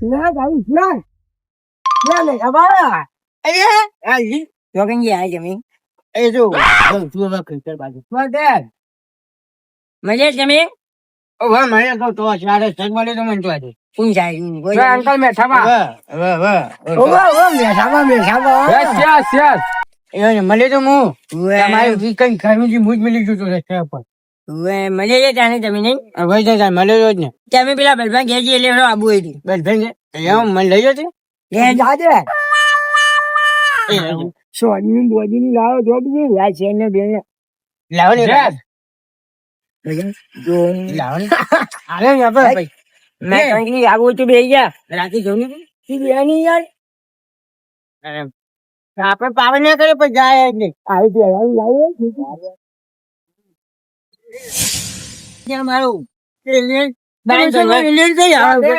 ના ગાડી ના ના ને ખબર અરે તો કઈ ગયા જમીન એ જો તું હવે ખેતર બાજુ મદદ મજે જમીન હવે મને કહું તો ચારે સગ મળે તો મને તો આજે કોણ જાય કોઈ અંકલ મેઠામાં હવે હવે હવે ઓવા ઓવા મેઠામાં મેઠામાં યસ યસ યસ એ મળે તો હું તમારે કઈ વીકન ખાવાનું જે મુજ મળી ગયું તો રસ્તા પર મજે છે ત્યાંને જમીન હવે તો જાય મળે જ ને. તમે પેલા બલભાઈ ઘેર જઈએ એટલે આબુ હતી બસ ભાઈ મને લઈ જતી ઘેર જાજે સોની બોડી ની લાવો જો બી યા છે ને બે લાવો ને લાવો ને ભાઈ. મેં કંઈક તો બે ગયા. રાખી જવું ને બે ની યાર? આપણે પાવન ના કરે પણ જાય જ નહીં. આવી લાવો. ત્યાં મારું એલિયન બાય તો એલિયન થઈ આવે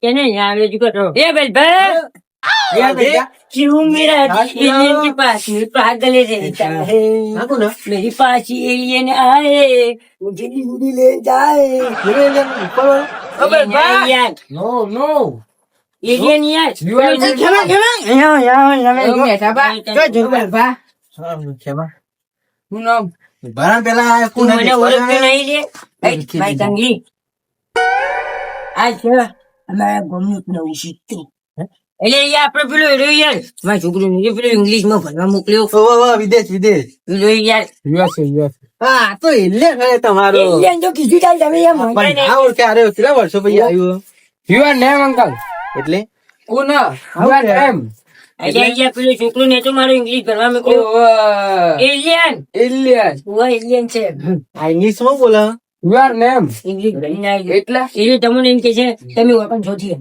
કેને યાર જો કરો એ બલભાઈ क्यों मेरा एलियन के पास में पागल रहता है मेरी पास ही एलियन आए मुझे भी उड़ी ले जाए एलियन નો આપડે પેલો એડો યાર. મારી છોકરી પેલો ઇંગ્લિશમાં ભણવા મોકલ્યો. વિદેશ વિદેશ. પેલો યાર. યુએસ યુએસ હા તો એટલે હવે તમારો. જો કીધું ચાલ તમે યાર વર્ષો પછી આવ્યું? You are name uncle. એટલે? કોના યુઆર નેમ અહીંયા પેલો છોકરો ને તો મારો ઇંગ્લિશ ભણવા મોકલ્યો એલિયન એલિયન હું એલિયન છે. આ ઇંગ્લિશમાં બોલો. યુઆર નેમ ઇંગ્લિશ ભણીને આવ્યો એટલે? એટલે તમને એમ કે છે તમે ઓપન છોથી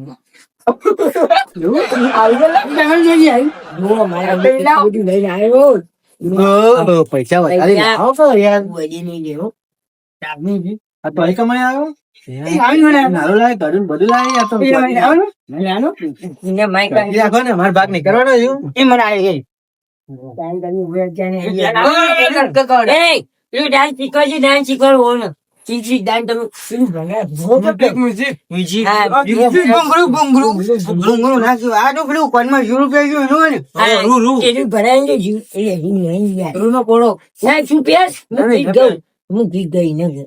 જો મારા બધું લઈને આવ્યો ઓહો, પૈસા વધારે લાવો યાર. કમાઈ આવ્યો? ને ને ને ને. હા, રૂ. ના શું પ્યાસ હું ગઈ. હું ગીત ગઈ ગઈ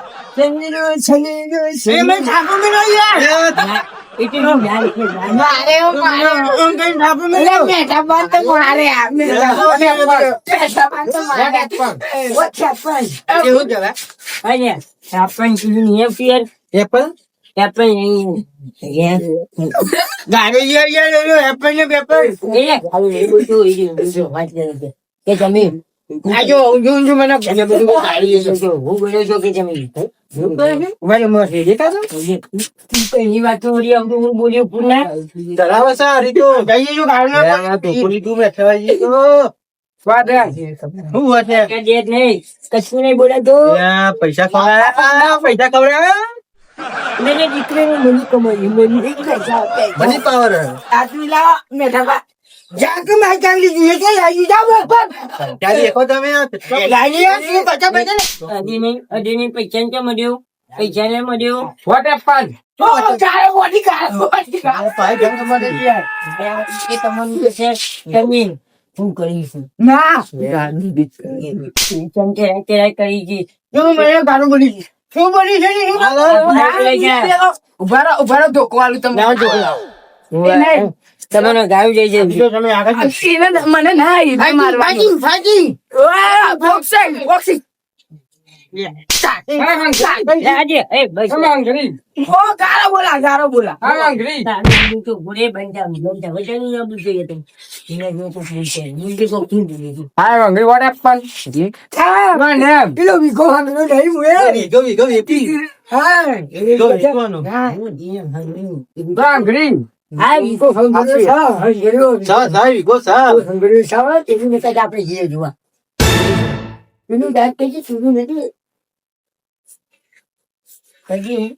સનેરો. સનેરો, સનેરો, એ સનેરો. મેં છાપો મેળ્યો યાર. કે તમે આ જો, ઊંધું ઊંધું મને ગમે બધું ગાડી છે. જો, હું બોલ્યો છો કે તમે હું કહે છે? ઊભા રહો, મોઢે દેખાતો? તું પહેલી વાત તો વળી આમ તો હું બોલ્યો પૂર્ણા. ધરાવે સા હરી તો ગઈ જો ગાડીમાં પણ. શું વાત છે? કે જે નહીં, કશું નહીં બોલાતો. યા, પૈસા ખવડાવ્યા પૈસા ખવડાવ્યા મેરે દીકરીને મની કમાઈ, મને પૈસા મની પાવર આટલું લાવો, મેઠા બા. જા કે મારી કાંગલી જોઈએ છે, લાગી જાઓ બરાબર. ત્યારે દેખો તમે યાર, શું પૈસા પૈસા ને. અડીને અડીને પૈસા ને મળ્યો? પૈસા ને મળ્યો? વોટ હેપન ઓ ચાલો બોડી કાર બોડી કાર ભાઈ ગંગ મને યાર એ તમને છે તમે શું કરીશું? ના. ચંચરા ચરા કરી છે જો મને ગાનું બોલી શું બોલી છે ને? લઈ જા. ઊભા રહો ઊભા રહો ધોકો આલું તમને. લાવો. જો, લાવો. તમને ગાયું જાય છે જો તમે આગળ મને ના ફાઇટિંગ, ફાઇટિંગ. બોક્સિંગ બોક્સિંગ આજે આપણે જઈએ જોવા. એનું દાંત કઈ સુધું નથી. કઈ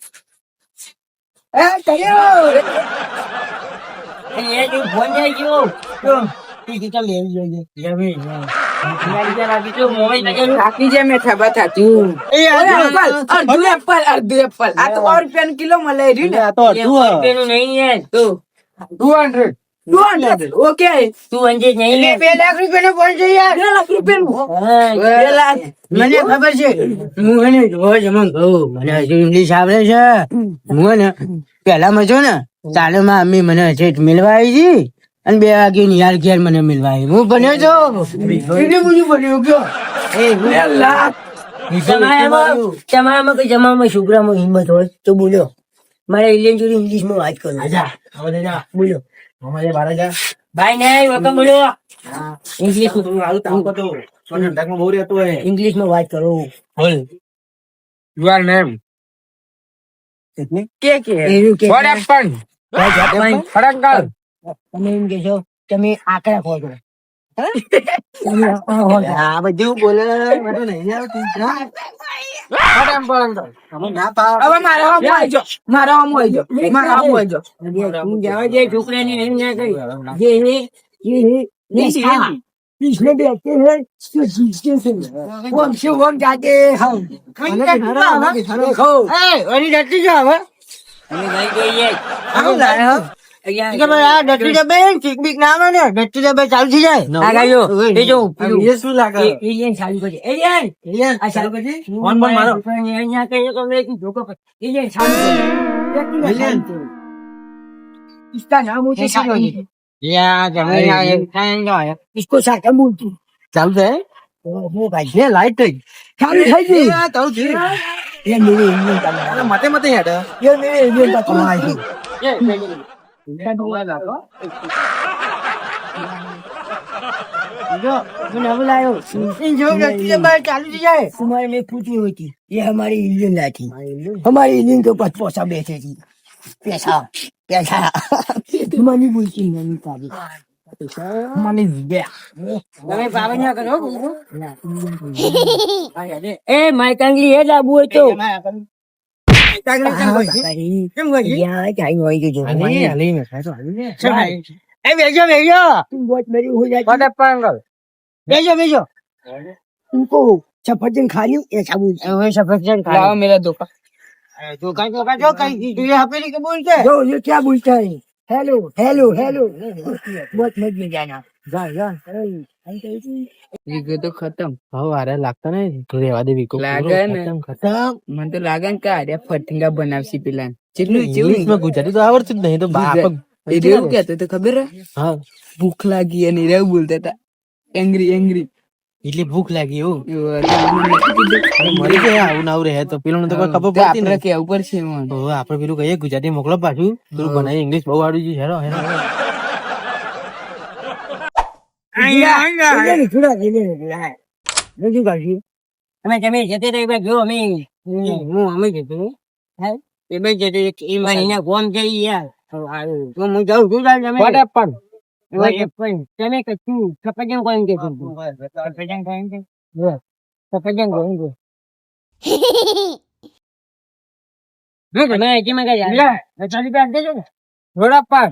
એ કર્યો એ જો ફોન જાય ગયો. લેવી જોઈએ. મેં કિલો મળે. પેલું ટુ હંડ્રેડ ઓકે. તું અંજે નહીં બે લાખ રૂપિયાનો ફોન છે યાર. બે લાખ રૂપિયાનું? બે લાખ. મને ખબર છે. હું એને કહું મને હજુ ઇંગ્લિશ આવડે છે. હું ને પેલામાં છો ને ચાલુમાં અમ્મી મને હજુ મિલવા આવી હતી અને બે વાગે યાર ઘેર મને મિલવા આવી હું બન્યો છો એટલું બધું બન્યો ગયો તમારામાં તમારામાં કઈ જમામાં છોકરામાં હિંમત હોય તો બોલો. મારે ઇલિયન જોડે ઇંગ્લિશમાં વાત કરો બોલો. અમારે બારે જા ભાઈ બોલો. પણ ઠંડકમાં બહુ રહેતો હોય. ઇંગ્લિશમાં વાત કરો. બોલ. યુઆર નેમ કે તમે એમ કહેશો છો તમે આંકડા ખો છો. આ બધું બોલે તો નહીં આવતું હવે ચાલુ છે લાઈટ ચાલુ થઈ ગઈ ચાલુ થઈ મતે મતે હેડ એ ઉડાડવા હતો જો મને હવે લાયો જો વ્યક્તિ મારે ચાલુ થઈ જાય અમારે મેં પૂછ્યું હતી એ અમારી ઇલિયન લાથી અમારી ઇલિયન તો પાંચ પોસા બેસે છે પૈસા પૈસા મને બોલતી નહીં તારી મને તમે પાવે ના કરો એ માય કાંગલી એ લાબુ હોય તો કેમ હોય ગયો એ બેજો બેજો તું બોટ મેરી હો જાય બોટ પાન બેજો બેજો ઉનકો સફરજન ખાલી એ સાબુ હવે સફરજન ખા લાવો મેરા દોકા દોકા દોકા જો કઈ જોઈએ આપેલી કે બોલતે જો ક્યાં બોલતા હે હેલો હેલો હેલો બોટ મેરી જાના લાગતા ફટિંગા બનાવશી ગુજરાતી ભૂખ લાગી અને રેવું બોલતા હતા. Angry angry. એટલે ભૂખ લાગી એવું આવું નાવું રહે. તો પેલું તો ખબર પડતી આપડે પેલું કહીએ ગુજરાતી મોકલો પાછું. બનાવી ઇંગ્લિશ બહુ આવડું છે. રજૂ તમે જતે તો એકવાર અમે હું અમે જતું એ એ મહિને ગોમ જઈ યાર. તો હું જાઉં છું તાર તમે. પણ પણ તમે કશું સફરજન કોણ કે સફરજન કોણ કે સફરજન કોણ કે તમે હજી માં ગયા ચાલી બેઠ દેજો ને. થોડા પણ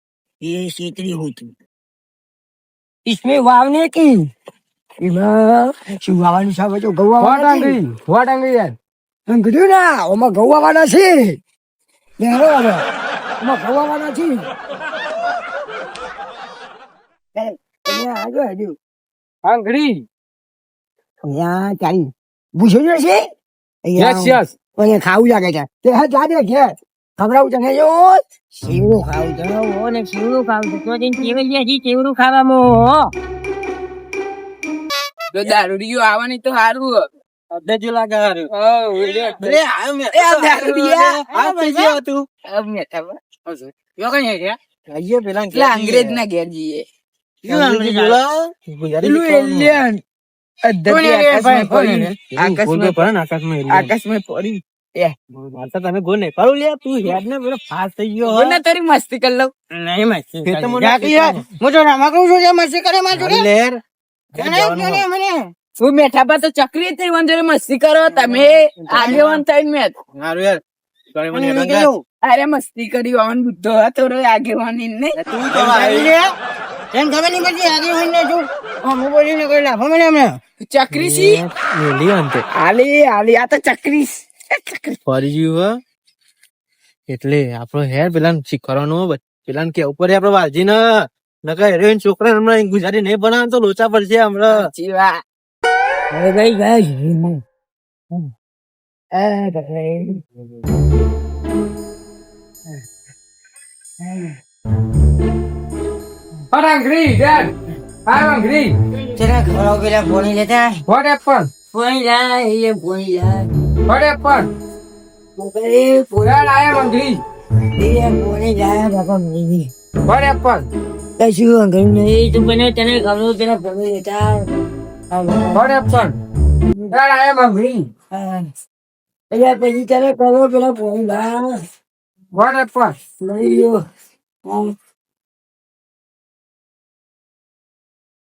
क्या होगी? ये सेतरी होती इसमें वावने की એમાં શું વાવાનું છે હવે તો ઘઉં વોટ વાવવાના છે. આંગળી વોટ આંગળી યાર એમ કીધું ને ઓમાં ઘઉં વાવવાના છે ને હેરો હવે ઓમાં ઘઉં વાવવાના છે એ, અહીંયા આગળ હજુ. આંગળી અહીંયા ચાલી પૂછ્યું છે યસ અહીંયા યસ મને ખાવું લાગે છે તે હા જાદે ઘેર ખવડાવું તને જો શીરું ખાવું છે ઓ ને કેવડું ખાવું છે તો દિન કેવલ હજી કેવડું ખાવામાં તો દારૂડિયો આવવાની તો સારું અડધે જ લાગે હારું. અરે આ મે એ આ દારૂડિયા. આ પૈસા હતું એટલે યો કઈ હે આઈએ પેલા અંગ્રેજ ના ઘેર જઈએ અંગ્રેજી બોલો. ગુજરાતી પેલું શીખવાનું. એલિયન કોણ એલિયન ભાઈ? કોણ એલિયન? ગોળ પર પડે ને આકાશમાં એલિયન. આકાશમાં પડી મારતા તને ગોળ નહીં પાડું લે તું હેડ ને પેલો ફાસ થઈ ગયો મને તારી મસ્તી કરી લઉં. નહીં મસ્તી તે તો મને હું તો રામા કહું છું જે મસ્તી કરે માર જોડે. લેર. મને મને મને. હું મેઠા પર તો ચક્રી થઈ વન મસ્તી કરો તમે આગેવાન થઈને મેં. યાર. અરે મસ્તી કરી વાવન બુદ્ધો હતો રે આગેવાની નહીં તું તો આવી લે. તને ખબર નહીં પડતી આગે હોઈને છું હું બોલીને કોઈ લાભો મને હમણાં ચક્રી સી આલી આલી આ તો ચક્રી ચક્રી ફરી ગયું એટલે આપણો હેર પેલા શીખવાડવાનું પેલા કે ઉપર આપડે વાલજી ને. નકા હેરોઈન છોકરા હમણાં ગુજરાતી નહીં બનાવે તો લોચા પડશે હમણાં. ગઈ ગઈ What angry, Dad? I'm angry. તેના ખવડાવ પેલા ભોણી લેતા. What happened? ભોણી લાય એ ભોણી લાય. મોકલે Dad, I am angry. એ લાય બાપા મળી? કશું અંગણ નહીં તું બને તને ખવડાવ પેલા લેતા What happened? Dad, I am angry. એટલે પછી તને ખવડાવ પેલા લાય What happened? લઈ ગયો